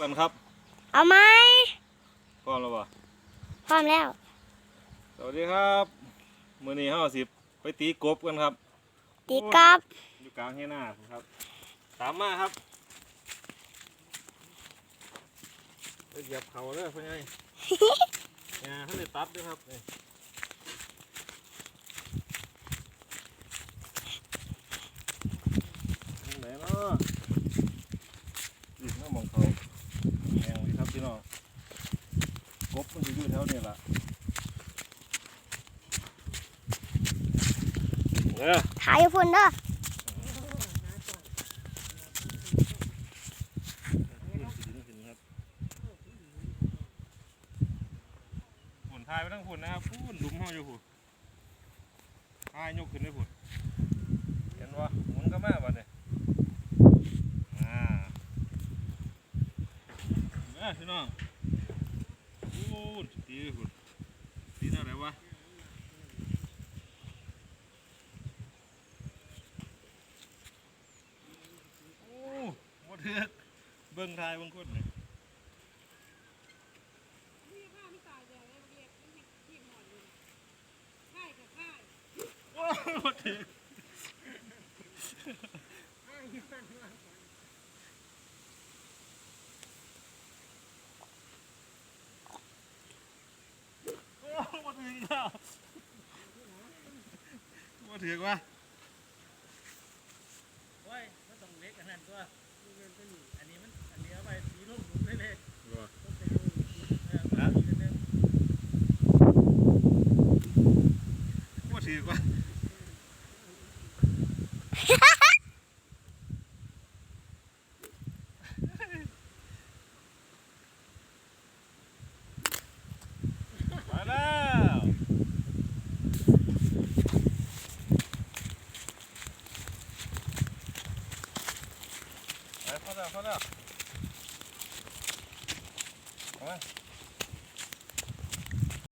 กันครับเอาไหมพร้อมแล้วบ่พร้อมแล้ว สวัสดีครับมื้อนี้เฮาสิไปตีกบกันครับ ตีกอล์ฟอยู่กลางเฮนาครับ ตามมาครับไปเหยียบเขาเลยพ่อใหญ่งาท่านได้ตัดด้วยครับนี่ทางไหนเนาะอีกน้ามองเขาแหงเลยครับพี่น้องกบมันจะ อยู่แถวนี้ล่ะเออถ่ายอยู่พุ่นเด้อฝุ่นทายไปทั้งฝุ่นนะครับฝุ่นดุมห้ออยู่ฝุ่นทายยกขึ้นได้ฝุ่นเห็นว่าหมุนก็มาบ่เนี่ยอ่าเอ้ยพี่น้อง ฝุ่นตีเลยฝุ่นตีเท่าไหร่วะโอ้หมดเถือกเบิ่งทายเบิ่งคนนี่โอ้หมดเถือกโอ้หมดเถือกแล้ว หมดเถือกวะโอ้ยมันต้องเล็กอันนั้นตัวนี่มันเป็นอันนี้มันอันนี้เอาไปสีลูกหมุนได้เลยต้องไปดูเออมันมีอันหนึงหมดเถือกวะมา ไปพอแล้ว